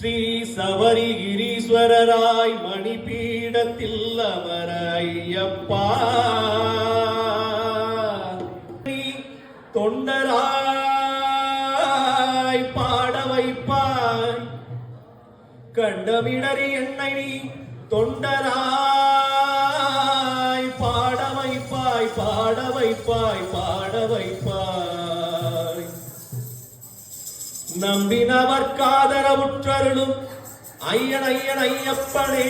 ஸ்ரீ சபரிகிரீஸ்வரராய் மணிபீடத்தில் அமர ஐயப்பா தொண்டராய் பாட வைப்பாய். கண்டமிடறி என்னை நீ தொண்டராய். பாட வைப்பாய் பாட வைப்பாய் பாட வைப்பாய். நம்பினவர் காதரவுற்றருளும் ஐயன் ஐயன் ஐயப்பனே.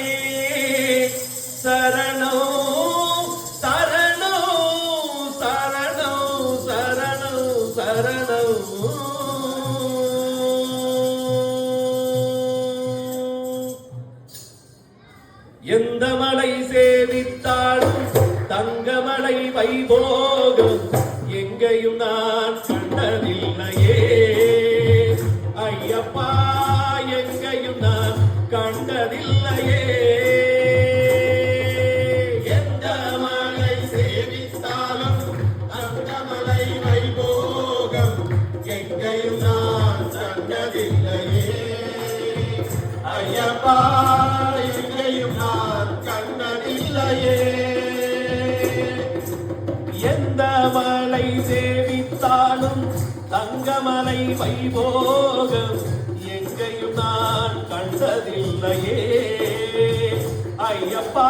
சரணோ சரணோ சரணோ சரணோ சரணோ. எந்த மலை சேவித்தாலும் தங்கமலை வைபோகம். எங்கேயும் நான் ஐயப்பா எங்கேயும் நான் கண்டதில்லையே. எந்த மலை சேவித்தாலும் தங்கமலை வைபோகம் எங்கேயும் நான் கண்டதில்லையே. ஐயப்பா எங்கேயும் நான் கண்டதில்லையே. எந்த மலை சேவித்தாலும் தங்கமலை வைபோகம் நான் ஐயப்பா.